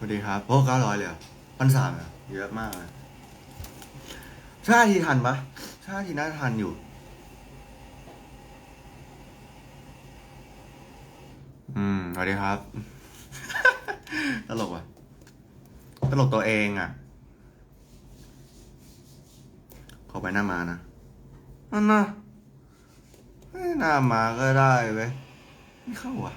วัสดีครับโอ้เก้าร้อยเลยพันสามเหรอเยอะมากเลยห้าทีทันปะห้าทีน่าทันอยู่ อืมสวัสดีครับ ตลกว่ะ ตลกตัวเองอะ ขอไปหน้ามานะนั่นนะหน้ามาก็ได้เว้ยไม่เข้าอะ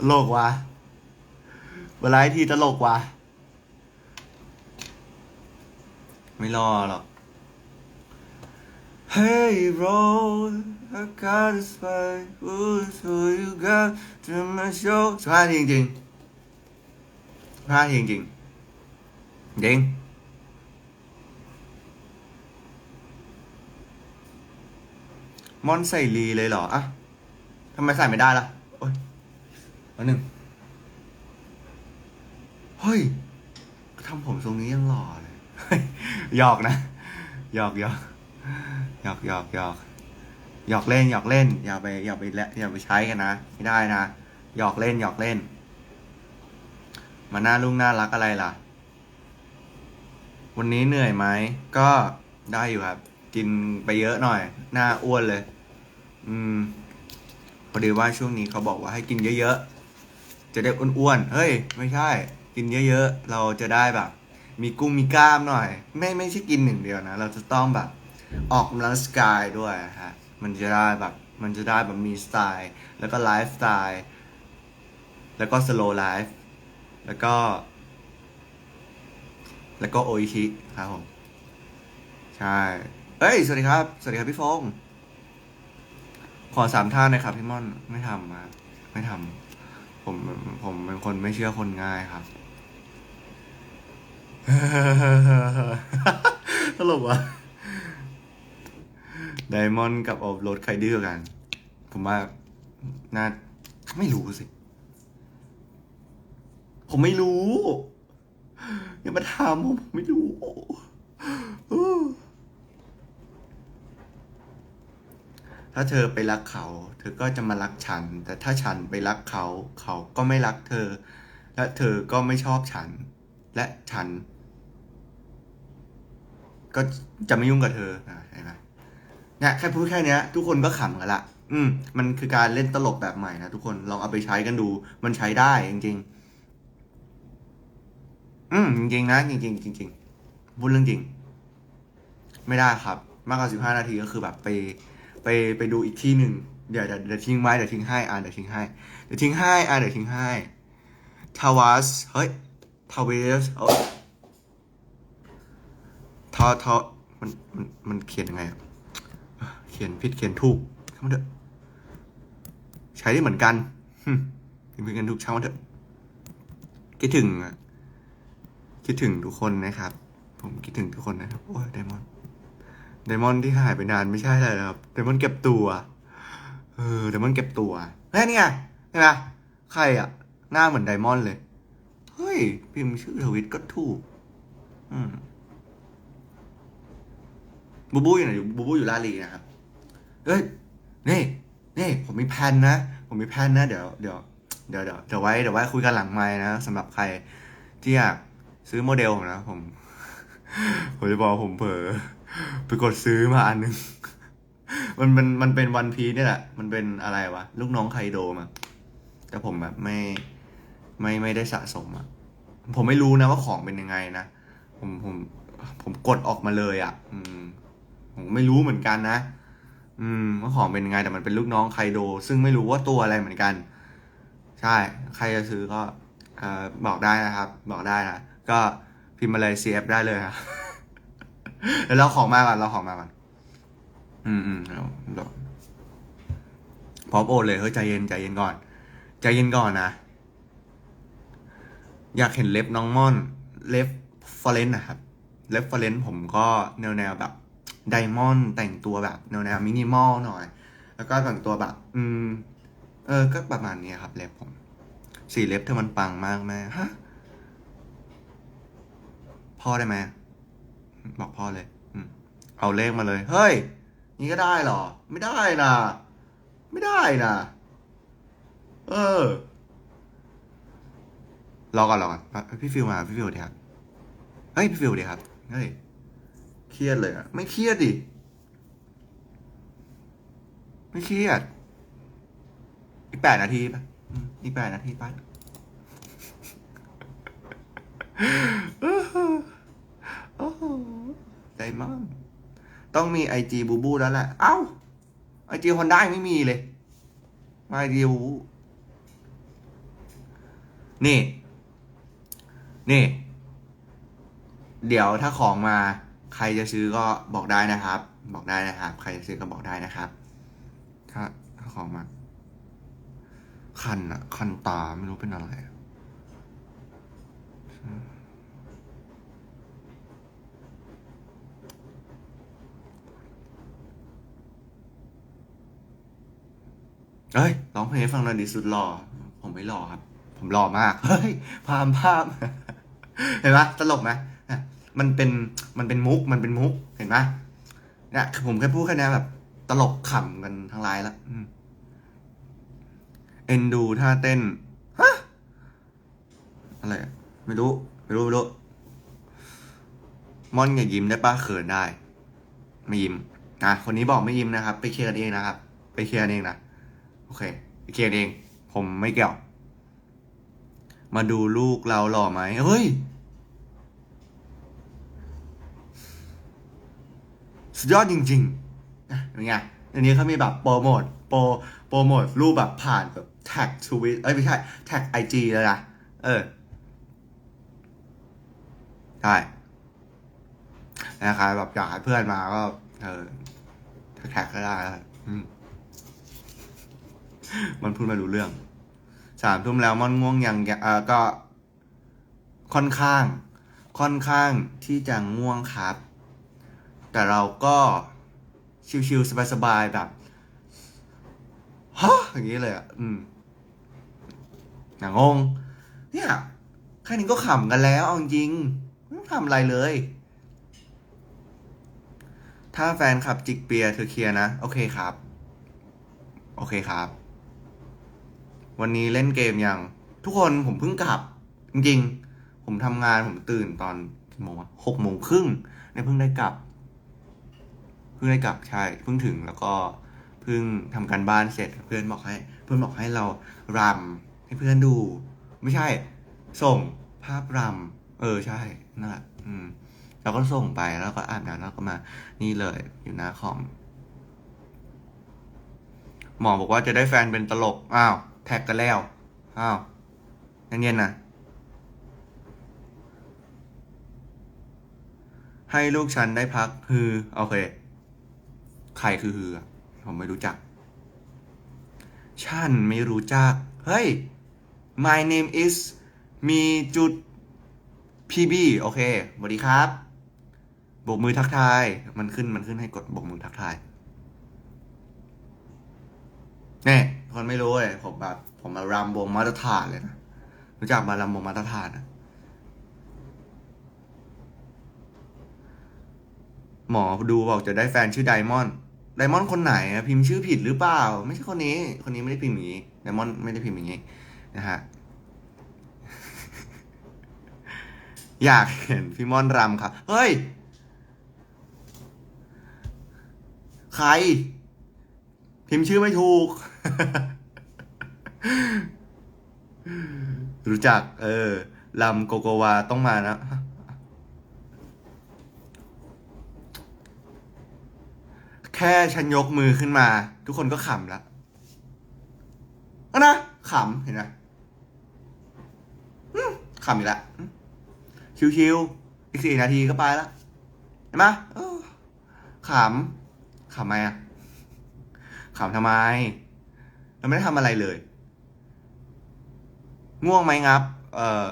ตลกว่ะเวลาที่ตลกว่ะไม่รอหรอก Hey bro I got a spy Who's who you got to my show สิบห้าทีจริงๆสิบห้าทีจริงๆจริงมอนใส่ลีเลยเหรออะทำไมใส่ไม่ได้ล่ะ หนึ่งเฮ้ยทำผมทรงนี้ยังหล่อเลยเฮ้ยหยอกนะหยอกหยอกหยอกหยอกหยอกหยอกเล่นหยอกเล่น อย่าไปอย่าไปและอย่าไปใช้กันนะไม่ได้นะหยอกเล่นหยอกเล่น มาหน้าลุงน่ารักอะไรล่ะ วันนี้เหนื่อยไหมก็ได้อยู่ครับ กินไปเยอะหน่อย หน้าอ้วนเลย อืมพอดีว่าช่วงนี้เขาบอกว่าให้กินเยอะๆ จะได้อ้วนๆ เฮ้ย ไม่ใช่ กินเยอะๆ เราจะได้แบบ มีกุ้งมีกล้ามหน่อย ไม่ไม่ใช่กินหนึ่งเดียวนะ เราจะต้องแบบออกกำลังสกายด้วยฮะ มันจะได้แบบ มันจะได้แบบมีสไตล์ แล้วก็ไลฟ์สไตล์ แล้วก็สโลไลฟ์ แล้วก็ แล้วก็โออิชิครับผม ใช่ เอ้ย สวัสดีครับ สวัสดีครับพี่ฟง ขอสามท่าหนะครับพี่ม่อน ไม่ทำมาไม่ทำ ผมผมเป็นคนไม่เชื่อคนง่ายครับตลกว่ะไดมอนด์กับโอบโรดใครดื้อกัน ผมว่าน่าไม่รู้สิ ผมไม่รู้ อย่ามาถามผมผมไม่รู้ ถ้าเธอไปรักเขา เธอก็จะมารักฉัน แต่ถ้าฉันไปรักเขา เขาก็ไม่รักเธอ และเธอก็ไม่ชอบฉัน และฉัน ก็จะไม่ยุ่งกับเธออ่เห็นไหมเนี่ยแค่พูดแค่เนี้ย ทุกคนก็ขำกันละอืม มันคือการเล่นตลกแบบใหม่นะทุกคนลองเอาไปใช้กันดู มันใช้ได้จริง ๆ อืมจริงๆนะจริงๆจริงๆพูดเรื่องจริง ไม่ได้ครับ มากกว่าสิบห้านาทีก็คือแบบไป ไปไปดูอีกที่หนึ่งเดี๋ยวเดี๋ยวทิ้งไว้เดี๋ยวทิ้งให้อ่าเดี๋ยวทิ้งให้เดี๋ยวทิ้งให้อ่าเดี๋ยวทิ้งให้ทาวาสเฮ้ยทาวเวสเอ้ยทอทอมันมันมันเขียนยังไงเขียนผิดเขียนถูกช่างมันเถอะใช้ได้เหมือนกันหึเขียนผิดเขียนถูกช่างมันเถอะคิดถึงคิดถึงทุกคนนะครับ ผมคิดถึงทุกคนนะครับ โอ้ยไดมอนด์ ดมอนที่หายไปนานไม่ใช่อะไรครับไดมอนเก็บตัวเออไดมอนเก็บตัวเฮ้ยนี่ไงเห็นไหมใครอะหน้าเหมือนไดมอนเลย เฮ้ย พิมพ์ชื่อทวิตก็ถูก อืมบูบูอยู่ไหนอยู่บูบูอยู่ลาลีนะครับเอ้ยนี่นี่ ผมมีแผนนะ ผมมีแผนนะ เดี๋ยวเดี๋ยวเดี๋ยวเดี๋ยวเดี๋ยวไว้เดี๋ยวไว้คุยกันหลังไม้นะสำหรับใครที่อยากซื้อโมเดลผมนะผม ผมจะบอกผมเผลอ ไปกดซื้อมาอันนึง มันมันมันเป็นวันพีนี่ยแหละ มันเป็นอะไรวะ ลูกน้องไคโดมา แต่ผมแบบไม่ไม่ไม่ได้สะสมอะผมไม่รู้นะว่าของเป็นยังไงนะ ผมผม ผมกดออกมาเลยอะอืม ผมไม่รู้เหมือนกันนะ อืมว่าของเป็นยังไง แต่มันเป็นลูกน้องไคโด ซึ่งไม่รู้ว่าตัวอะไรเหมือนกัน ใช่ ใครจะซื้อก็เอ่อบอกได้นะครับ บอกได้นะ ก็พิมพ์มาเลย CF ได้เลยครับ เดี๋ยวเราของมาก่อนเราของมาก่อนอืมอืมเราเราพร้อมโอนเลยเฮ้ยใจเย็นใจเย็นก่อน ใจเย็นก่อนนะ อยากเห็นเล็บน้องม่อน เล็บฟอเรนนะครับ เล็บฟอเรนผมก็แนวแนวแบบไดมอนด์แต่งตัวแบบแนวแนวมินิมอลหน่อย แล้วก็แต่งตัวแบบ อืม เออ ก็ประมาณนี้ครับเล็บผม สีเล็บเธอมันปังมากแม่ฮะ พ่อได้ไหม บอกพ่อเลย อืมเอาเลขมาเลย เฮ้ย นี่ก็ได้เหรอ ไม่ได้นะไม่ได้นะเออ รอก่อนรอก่อนพี่ฟิวมา พี่ฟิวดีครับ เฮ้ย พี่ฟิวดีครับ เฮ้ย เครียดเลยอะไม่เครียดดิ ไม่เครียด อีกแปดนาทีปะอีกแปดนาทีไป โอ้โหใจมากต้องมีไอจีบูบูแล้วแหละ เอ้าไอจีฮอนด้าไม่มีเลย มาไอจีบูบูนี่ นี่ เดี๋ยวถ้าของมา ใครจะซื้อก็บอกได้นะครับ บอกได้นะครับ ใครจะซื้อก็บอกได้นะครับ ถ้าถ้าของมา คันอะคันตาไม่รู้เป็นอะไร เอ้ยร้องเพลงให้ฟังหน่อยดิสุดหล่อผมไม่หล่อครับ ผมหล่อมากเฮ้ยพามพามเห็นไหมตลกไหมมันเป็นมันเป็นมุกมันเป็นมุกเห็นไหมเนี่ยคือผมแค่พูดแค่นี้แบบ ตลกขำกันทั้งไลน์ละเอ็นดูท่าเต้นฮะอะไรไม่รู้ไม่รู้ไม่รู้มอนอย่ายิ้มได้ป้าเขินได้ ไม่ยิ้มอะคนนี้บอกไม่ยิ้มนะครับ ไปเคลียร์กันเองนะครับ ไปเคลียร์กันเองนะ โอเคเคลียร์กันเอง ผมไม่เกี่ยว มาดูลูกเราหล่อไหมเฮ้ย สุดยอดจริงๆอะเป็นไงอันนี้เขามีแบบโปรโมทโปรโปรโมทรูปแบบผ่านแบบแท็กทวิตเอ้ยไม่ใช่ แท็กไอจีเลยนะ เออ ใช่นะครับแบบอยากให้เพื่อนมาก็ เออแท็กก็ได้อืม มันพูดไม่รู้เรื่องสามทุ่มแล้วมันง่วงยังยังเออก็ ค่อนข้าง ค่อนข้างที่จะง่วงครับ แต่เราก็ชิวๆสบายๆแบบฮะอย่างนี้เลยอะ อืมหนังง เนี่ย แค่นี้ก็ขำกันแล้วเอาจริงไม่ต้องทำอะไรเลย ถ้าแฟนขับจิกเปียร์เธอเคลียร์นะ โอเคครับ โอเคครับ วันนี้เล่นเกมยัง ทุกคนผมเพิ่งกลับ จริงๆ ผมทำงานผมตื่นตอนกี่โมงวะหกโมงครึ่งเนี่ยเพิ่งได้กลับ เพิ่งได้กลับใช่เพิ่งถึงแล้วก็เพิ่งทำการบ้านเสร็จ เพื่อนบอกให้ เพื่อนบอกให้เรารำให้เพื่อนดู ไม่ใช่ ส่งภาพรำเออใช่นั่นแหละอืมเราก็ส่งไปแล้วก็อาบน้ำแล้วก็มา นี่เลยอยู่หน้าคอมหมอบอกว่าจะได้แฟนเป็นตลก อ้าว แท็กกันแล้ว อ้าวเย็นนะให้ลูกฉันได้พักฮือโอเค ใครคือฮือผมไม่รู้จัก ฉันไม่รู้จัก เฮ้ย my name is มีจุด pb โอเคสวัสดีครับโบกมือทักทาย มันขึ้นมันขึ้นให้กดโบกมือทักทายเนี่ คนไม่รู้เลยผมแบบผมมารำวงมาตรฐานเลยนะรู้จักมารำวงมาตรฐานนะหมอดูบอกจะได้แฟนชื่อไดมอนด์ไดมอนด์คนไหนอะพิมพ์ชื่อผิดหรือเปล่า ไม่ใช่คนนี้ คนนี้ไม่ได้พิมพ์อย่างนี้ไดมอนด์ไม่ได้พิมพ์อย่างนี้นะฮะอยากเห็นพี่มอนรำครับ เฮ้ย ใคร พิมพ์ชื่อไม่ถูก รู้จัก เออลำโกโกวาต้องมานะ แค่ฉันยกมือขึ้นมา ทุกคนก็ขำแล้วนะขำเห็นไหมขำอีกแล้วชิวๆอีกสี่นาทีก็ไปแล้วเห็นไหมขำขำไหมอะ ขำทำไม เราไม่ได้ทำอะไรเลย ง่วงไหมงับ เอ่อ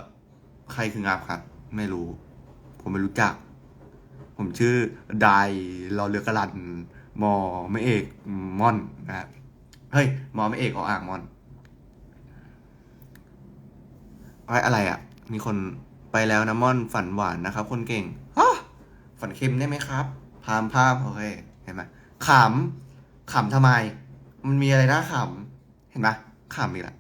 ใครคืองับครับ ไม่รู้ ผมไม่รู้จัก ผมชื่อไดรอเรือกระลัน มอไม่เอกม่อนนะครับเฮ้ย มอไม่เอกออ่างม่อนไอ้อะไรอะ มีคนไปแล้วนะม่อนฝันหวานนะครับ คนเก่งฮะฝันเค็มได้ไหมครับ พามพามโอเค เห็นไหมขำ ขำทำไม มันมีอะไรน่าขำ เห็นไหมขำอีกล้ว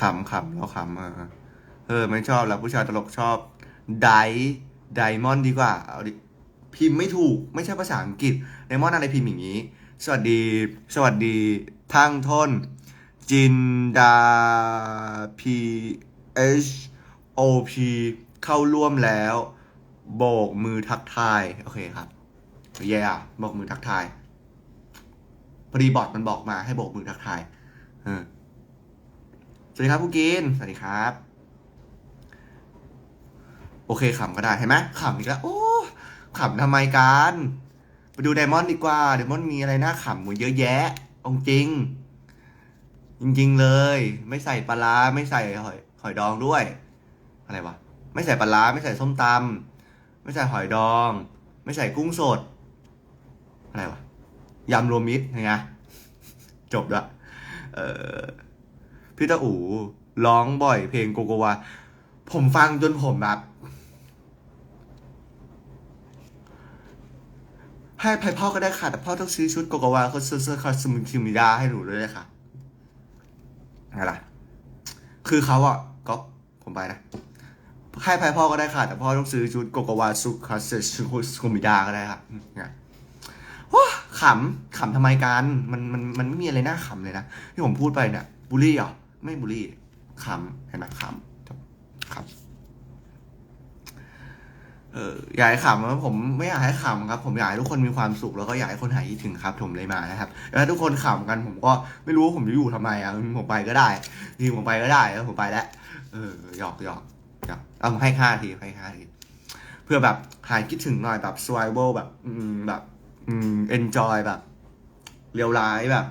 ขำขำเราขำเออเออ ไม่ชอบแล้วผู้ชายตลกชอบไดไดมอนด์ดีกว่าเอาดิพิมพ์ไม่ถูกไม่ใช่ภาษาอังกฤษไดมอนด์อะไรพิมพ์อย่างนี้ สวัสดี สวัสดีทั้งทน จินดา P H O P เข้าร่วมแล้ว โบกมือทักทาย โอเคครับเย่โบกมือทักทายพอดีบอทมันบอกมาให้โบกมือทักทายสวัสดีครับผู้กิน สวัสดีครับ โอเคขำก็ได้เห็นไหมขำอีกแล้ว โอ้ขำทำไมกันไปดูไดมอนด์ดีกว่าไดมอนด์มีอะไรน่าขำกว่าเยอะแยะอาจริง จริง ๆ เลย ไม่ใส่ปลาร้าไม่ใส่หอยหอยดองด้วย อะไรวะ ไม่ใส่ปลาร้าไม่ใส่ส้มตำไม่ใส่หอยดอง ไม่ใส่กุ้งสด อะไรวะยำรวมมิตรไงจบละเออพี่ตาอูร้องบ่อยเพลงโกโกวา ผมฟังจนผมแบบให้ไพ่พ่อก็ได้ค่ะ แต่พ่อต้องซื้อชุดโกโกวาเขาเซอร์เซอร์คาสมิคิมิดาให้หนูด้วยค่ะอะไรคือเขาอะก็ผมไปนะ ให้ไพ่พ่อก็ได้ค่ะ แต่พ่อต้องซื้อชุดโกโกวาซุคาเซชุมิดาก็ได้ครับเนี่ยว้าขำขำทำไมกันมันมันมันไม่มีอะไรน่าขำเลยนะ ที่ผมพูดไปเนี่ยบูลลี่เหรอ ไม่บูลลี่ขำเห็นไหมขำขำเอออยากให้ขำนะผมไม่อยากให้ขำครับ ผมอยากให้ทุกคนมีความสุขแล้วก็อยากให้คนหายคิดถึงครับ ผมเลยมานะครับแล้วทุกคนขำกันผมก็ไม่รู้ว่าผมจะอยู่ทำไมอะผมไปก็ได้ทีผมไปก็ได้แล้วผมไปแล้วเออหยอกหยอก หยอกเอาให้ค่าทีให้ค่าทีเพื่อแบบหายคิดถึงหน่อยแบบ survival แบบ อืมแบบ อืม enjoy แบบเรียวร้ายแบบ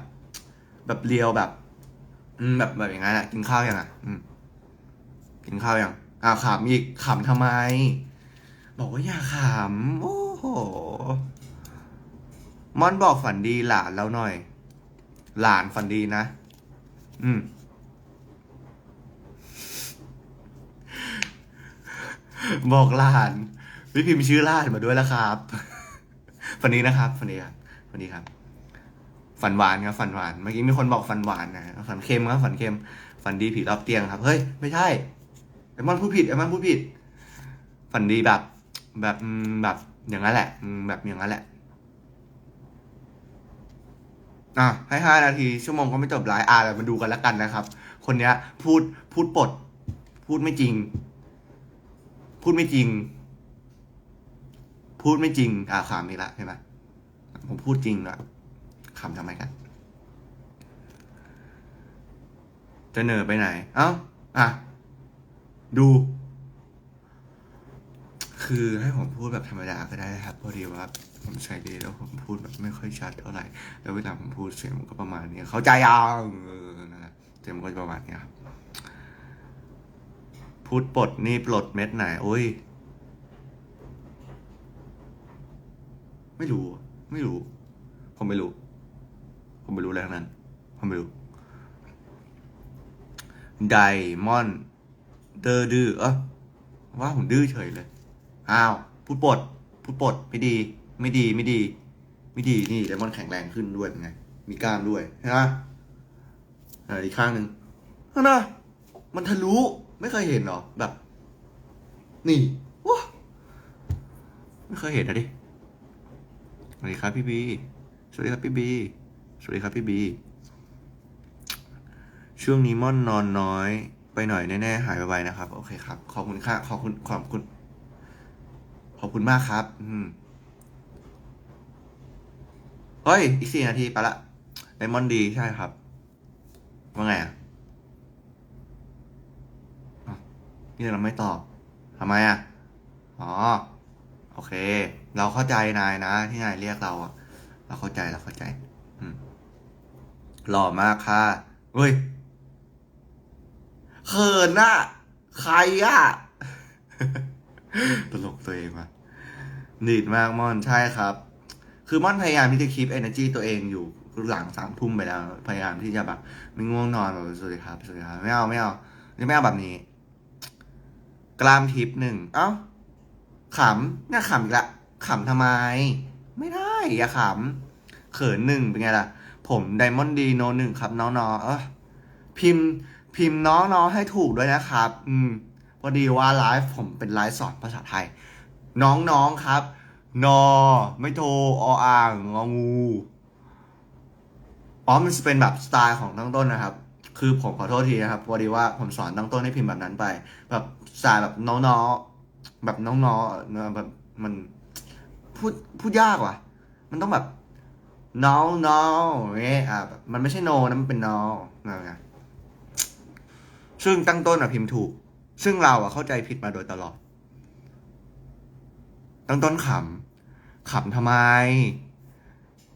แบบเรียวแบบ อืมแบบแบบอย่างนั้นอะกินข้าวยังอะ อืม กินข้าวยังอ่าขำอีกขำทำไม บอกว่าอย่าขำโอ้โหมอนบอกฝันดีหลานแล้วหน่อย หลานฝันดีนะ อืม บอกหลานพี่พิมพ์ชื่อหลานมาด้วยแล้วครับฝันดีนะครับฝันดีครับฝันดีครับ ฝันหวานครับฝันหวานเมื่อกี้มีคนบอกฝันหวานนะฝันเค็มครับฝันเค็มฝันดีผีรอบเตียงครับเฮ้ยไม่ใช่ไอ้มอนพูดผิดไอ้มอนพูดผิด ฝันดีแบบ แบบแบบอย่างนั้นแหละแบบอย่างนั้นแหละอะให้ห้านาทีชั่วโมงก็ไม่จบไลฟ์อะเรามาดูกันแล้วกันนะครับ คนเนี้ย พูดพูดปด พูดไม่จริง พูดไม่จริง พูดไม่จริง อะขำอีกละใช่ไหมผมพูดจริงละขำทำไมกันจะเหนอไปไหน เอ้า อะ ดู คือให้ผมพูดแบบธรรมดาก็ได้ครับ พอดีว่า ผมใช้ดีแล้วผมพูดแบบไม่ค่อยชัดเท่าไหร่ แล้วเวลาผมพูดเสียงมันก็ประมาณนี้ เข้าใจยังเออนั่นแหละเสียงมันก็ประมาณนี้ครับ พูดปลดนี่ปลดเม็ดไหนโอ้ย ไม่รู้ ไม่รู้ ผมไม่รู้ ผมไม่รู้อะไรทั้งนั้น ผมไม่รู้ไดมอนเดอดื้อเออว่าผมดื้อเฉยเลย อ้าว พูดปด พูดปด ไม่ดี ไม่ดี ไม่ดี ไม่ดี นี่ไดมอนแข็งแรงขึ้นด้วยไง มีกล้ามด้วยใช่ไหมอีกข้างหนึ่งนั่นนะมันทะลุ ไม่เคยเห็นหรอ แบบ นี่ว้าไม่เคยเห็นนะดิ สวัสดีครับพี่บี สวัสดีครับพี่บี สวัสดีครับพี่บี ช่วงนี้ม่อนนอนน้อย ไปหน่อยแน่ๆ หายไปๆนะครับ โอเคครับ ขอบคุณค่ะ ขอบคุณ ขอบคุณ ขอบคุณมากครับ อืมเฮ้ย อีกสี่นาทีไปละไดมอนด์ดี ใช่ครับ ว่าไงอะอ้าว นี่เราไม่ตอบทำไมอะ อ๋อ โอเค เราเข้าใจนายนะ ที่นายเรียกเราอะ เราเข้าใจ เราเข้าใจ อืมหล่อมากค่ะเฮ้ยเขินน่ะใครอะตลกตัวเองว่ะนิดมากม่อนใช่ครับ คือม่อนพยายามที่จะคีป energy ตัวเองอยู่หลังสามทุ่มไปแล้ว พยายามที่จะแบบไม่ง่วงนอนแบบสวัสดีครับสวัสดีครับไม่เอาไม่เอาไม่เอาแบบนี้ กล้ามทิปหนึ่ง เอ้า ขำเนี่ยขำอีกละ ขำทำไม ไม่ได้อย่าขำ เขินหนึ่งเป็นไงล่ะ ผมไดมอนด์ดีโนหนึ่งครับ น้องๆเออพิมพ์ พิมพ์น้องๆให้ถูกด้วยนะครับ อืม พอดีว่าไลฟ์ผมเป็นไลฟ์สอนภาษาไทย น้องๆครับ นอ ไม่โทรออ่างงองูอ๋อมันจะเป็นแบบสไตล์ของตั้งต้นนะครับ คือผมขอโทษทีนะครับพอดีว่าผมสอนตั้งต้นให้พิมพ์แบบนั้นไป แบบสไตล์แบบน้อๆแบบน้องๆแบบมันพูดพูดยากว่ะ มันต้องแบบ no no อย่างเงี้ยอะแบบมันไม่ใช่ no นะมันเป็น no นะไงซึ่งตั้งต้นอะพิมพ์ถูก ซึ่งเราอะเข้าใจผิดมาโดยตลอด ตั้งต้นขำขำทำไม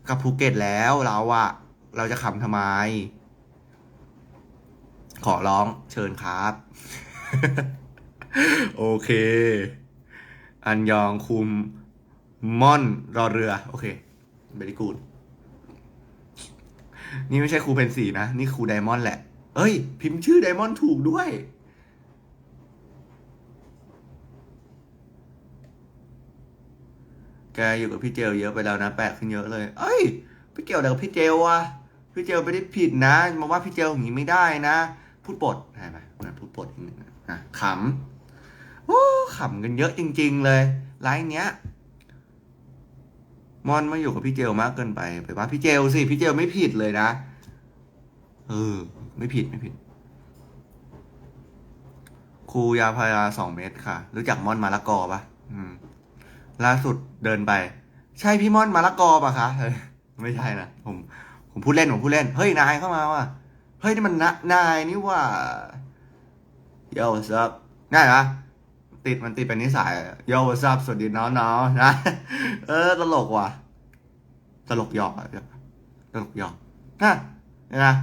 กับภูเก็ตแล้วเราอะเราจะขำทำไม ขอร้องเชิญครับ โอเค อันยองคุมม่อนรอเรือ โอเคเบริกูดนี่ไม่ใช่ครูเพนสีนะ นี่ครูไดมอนด์แหละ เอ้ย พิมพ์ชื่อไดมอนด์ถูกด้วย แกอยู่กับพี่เจลเยอะไปแล้วนะแปลกขึ้นเยอะเลย เอ้ยพี่เกี่ยวอะไรกับพี่เจลวะพี่เจลไม่ได้ผิดนะมาว่าพี่เจลอย่างนี้ไม่ได้นะ พูดปดใช่ไหมนะพูดปดอีกหนึ่งนะขำโอ้ขำกันเยอะจริง ๆ เลยไลน์เนี้ยมอนมาอยู่กับพี่เจลมากเกินไปไปว่าพี่เจลสิพี่เจลไม่ผิดเลยนะเออ ไม่ผิดไม่ผิด ครูยาพาราสองเมตรค่ะ รู้จักมอนมาละกอปะอืม ล่าสุดเดินไป ใช่พี่มอนมาละกอปะคะไม่ใช่นะผม ผมพูดเล่นผมพูดเล่น เฮ้ยนายเข้ามาว่ะ เฮ้ยนี่มันนายนี่ว่าโย่ซับง่ายปะติดมันติดเป็นนิสัยโย่ซับสวัสดีน้องๆนะ เออตลกว่ะ ตลกหยอกอะตลกหยอกฮะนะ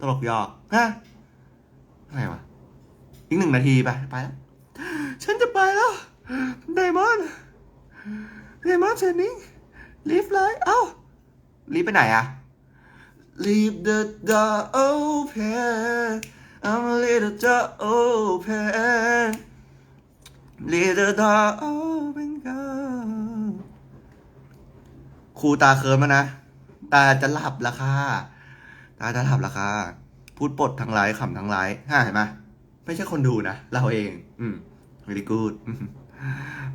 ตลกหยอกฮะอะไรวะอีกหนึ่งนาทีไปไปแล้ว ฉันจะไปแล้วไดมอนด์ไดมอนด์เชนนิ่งลีฟไลท์เอ้าลีฟไปไหนอะ Leave the door open I'm a little door open Leave the door open girl ครูตาเคิร์มแล้วนะ ตาจะหลับละค่ะ ตาจะหลับละค่ะ พูดปดทั้งไลฟ์ขำทั้งไลฟ์ฮ่าเห็นไหมไม่ใช่คนดูนะ เราเอง อืม very good อืม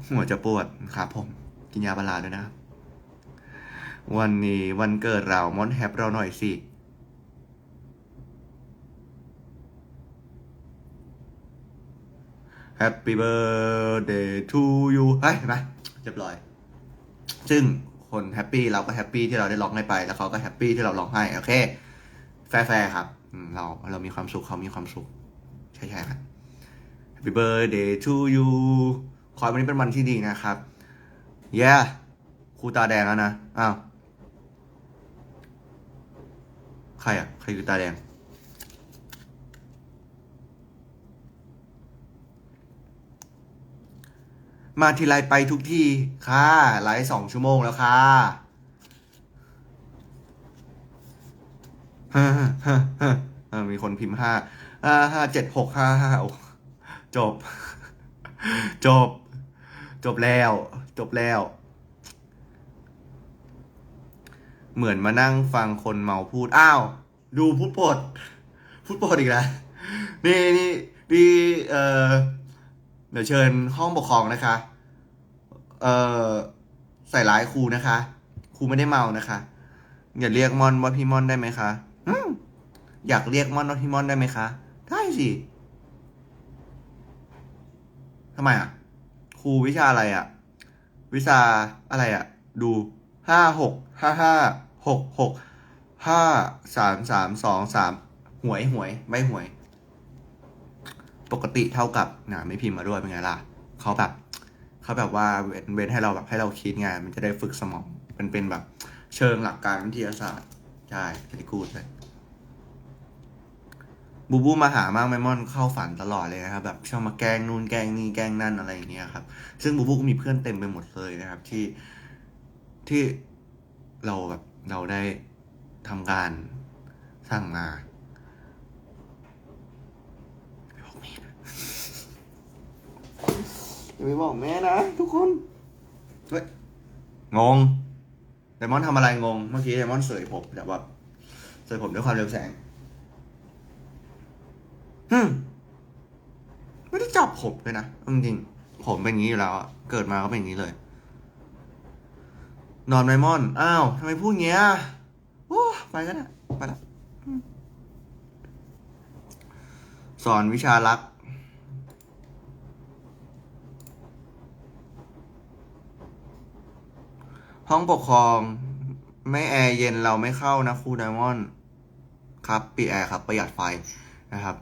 หัวจะปวดครับผม กินยาบาลาด้วยนะครับ วันนี้วันเกิดเรามอนแฮปเราหน่อยสิ Happy birthday to you เฮ้ยเห็นไหมเรียบร้อย ซึ่งคนแฮปปี้เราก็แฮปปี้ที่เราได้ร้องให้ไป แล้วเขาก็แฮปปี้ที่เราร้องให้ โอเค แฟร์ครับ เราเรามีความสุขเขามีความสุข ใช่ใช่ครับ Happy birthday to you ขอให้วันนี้เป็นวันที่ดีนะครับ yeah ครูตาแดงแล้วนะ อ้าว ใครอะ ใครคือตาแดง มาทีไรไปทุกที่ค่ะไลฟ์สองชั่วโมงแล้วค่ะฮ่าฮ่าฮ่ามีคนพิมพ์ห้าห้าห้าเจ็ดหกห้าห้าจบ จบ จบแล้ว จบแล้ว เหมือนมานั่งฟังคนเมาพูด อ้าว ดูพูดปดพูดปดอีกแล้ว นี่นี่นี่เออเดี๋ยวเชิญห้องปกครองนะคะ เออใส่ร้ายครูนะคะ ครูไม่ได้เมานะคะ อย่าเรียกมอนว่าพี่มอนได้ไหมคะอืมอยากเรียกมอนว่าพี่มอนได้ไหมคะ ได้สิทำไมอะ ครูวิชาอะไรอะ วิชาอะไรอะ ดู ห้าหกห้าห้าหกหกห้าสามสามสองสามหวยหวยไม่หวย ปกติเท่ากับนะไม่พิมพ์มาด้วยเป็นไงล่ะเขาแบบเขาแบบว่าเว้นเว้นให้เราแบบให้เราคิดไงมันจะได้ฝึกสมองมันเป็นแบบเชิงหลักการวิทยาศาสตร์ใช่ที่กูดเลยบูบูมาหามากไมมอนเข้าฝันตลอดเลยนะครับแบบชอบมาแกล้งนู่นแกล้งนี่แกล้งนั่นอะไรอย่างเงี้ยครับซึ่งบูบูก็มีเพื่อนเต็มไปหมดเลยนะครับ ที่ ที่เราแบบเราได้ทำการสั่งมาอย่าไปบอกแม่นะทุกคนเฮ้ยงงไดมอนทำอะไรงง เมื่อกี้ไดมอนเสยผมแต่ว่าเสยผมด้วยความเร็วแสงฮึมไม่ได้จับผมเลยนะเอาจริงๆผมเป็นอย่างนี้อยู่แล้วอะเกิดมาก็เป็นอย่างนี้เลย นอนไมมอน อ้าวทำไมพูดเงี้ยโอ้ไปก็ได้ไปละสอนวิชารัก ห้องปกครอง ไม่แอร์เย็นเราไม่เข้านะครูไดมอนด์ครับปิดแอร์ครับ ประหยัดไฟนะครับ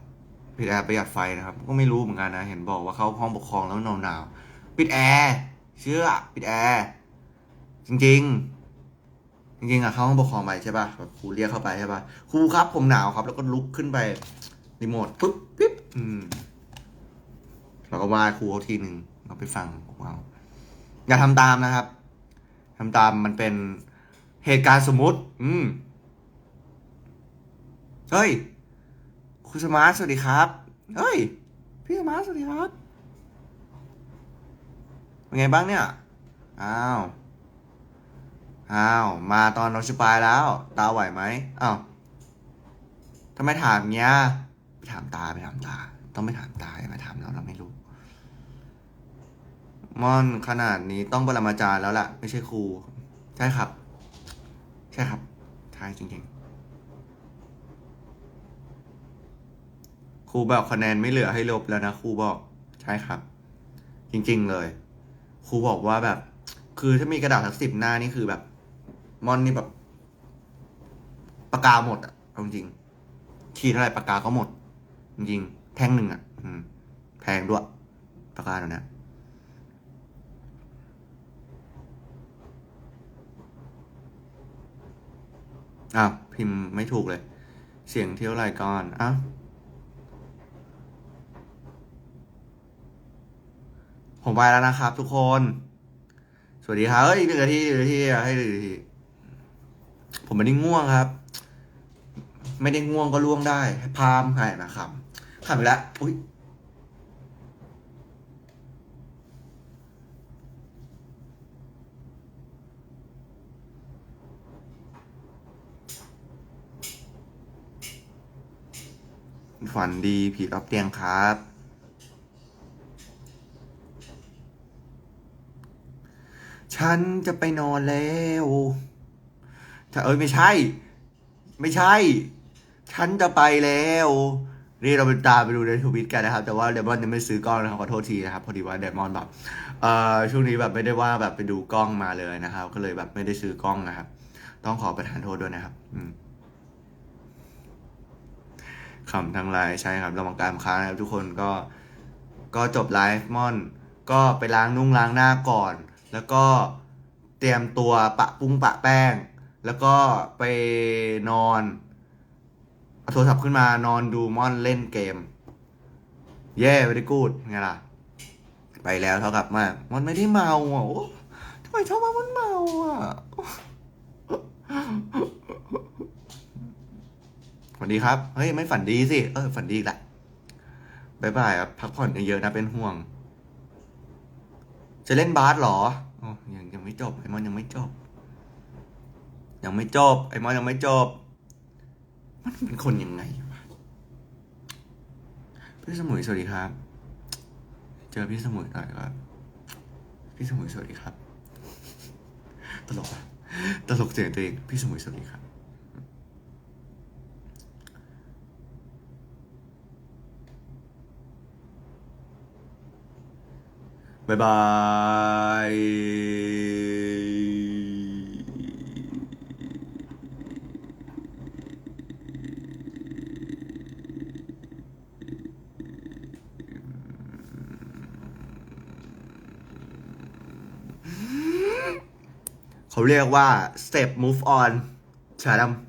ปิดแอร์ประหยัดไฟนะครับ ก็ไม่รู้เหมือนกันนะ เห็นบอกว่าเข้าห้องปกครองแล้วหนาวๆปิดแอร์เชื่อ ปิดแอร์ จริง ๆ จริงๆอะเข้าห้องปกครองไปใช่ป่ะแบบครูเรียกเข้าไปใช่ป่ะครูครับผมหนาวครับ แล้วก็ลุกขึ้นไปรีโมทปุ๊บปิ๊บอืมแล้วก็ว่าครูเขาทีหนึ่งเราไปฟังของเราอย่าทำตามนะครับทำตามมันเป็นเหตุการณ์สมมุติ อืมเฮ้ยคุณสมาร์ทสวัสดีครับ เฮ้ย พี่สมาร์ทสวัสดีครับ เป็นไงบ้างเนี่ย อ้าว อ้าว มาตอนเราสปายแล้ว ตาไหวไหมอ้าวทำไมถามเงี้ยไปถามตาไปถามตา ต้องไปถามตาอย่ามาถามเราเราไม่รู้ม่อนขนาดนี้ต้องปรมาจารย์แล้วล่ะ ไม่ใช่ครู ใช่ครับ ใช่ครับใช่จริงๆครูบอกคะแนนไม่เหลือให้ลบแล้วนะครูบอก ใช่ครับ จริง ๆ เลยครูบอกว่าแบบ คือถ้ามีกระดาษสักสิบหน้านี่คือแบบ มอนนี่แบบปากกาหมดอะเอาจริงขีดเท่าไหร่ปากกาก็หมด จริงแท่งหนึ่งอะอืมแพงด้วยปากกาตัวเนี้ยอ้าวพิมพ์ไม่ถูกเลย เสียงเที่ยวไรก่อนอ้าวผมไปแล้วนะครับทุกคน สวัสดีครับเฮ้ยหนึ่งนาทีหนึ่งนาทีอะให้หนึ่งนาที ผมไม่ได้ง่วงครับ ไม่ได้ง่วงก็ล่วงได้ พามหายมาคำขำไปแล้วอุ้ยฝันดีผีรับเตียงครับ ฉันจะไปนอนแล้ว ถ้าเอ้ยไม่ใช่ ไม่ใช่ ฉันจะไปแล้ว นี่เราไปตามไปดูในทวิตกันนะครับ แต่ว่าเดมอนยังไม่ซื้อกล้องนะครับขอโทษทีนะครับ พอดีว่าเดมอนแบบเอ่อช่วงนี้แบบไม่ได้ว่าแบบไปดูกล้องมาเลยนะครับ ก็เลยแบบไม่ได้ซื้อกล้องนะครับ ต้องขอประทานโทษด้วยนะครับ อืมขำทั้งไลน์ใช่ครับระวังการค้านะครับ ทุกคนก็ก็จบไลฟ์มอน ก็ไปล้างนุ่งล้างหน้าก่อน แล้วก็เตรียมตัวปะปุ้งปะแป้ง แล้วก็ไปนอนเอาโทรศัพท์ขึ้นมานอนดูมอนเล่นเกม เย่ไม่ได้กูดไงล่ะ ไปแล้วเท่ากับมามันไม่ได้เมาอะโอ้ทำไมชอบมามันเมาอะสวัสดีครับ เฮ้ย ไม่ฝันดีสิ เออ ฝันดีอีกแหละบายบายครับพักผ่อนเยอะๆนะเป็นห่วง จะเล่นบาสเหรออ๋อยังยังไม่จบไอมอนยังไม่จบ ยังไม่จบ ไอมอนยังไม่จบ มันเป็นคนยังไงวะพี่สมุยสวัสดีครับ เจอพี่สมุยหน่อยครับ พี่สมุยสวัสดีครับ ตลกอะตลกเสียงตัวเอง พี่สมุยสวัสดีครับบ๊ายบาย เขาเรียกว่า step move on ชาดำ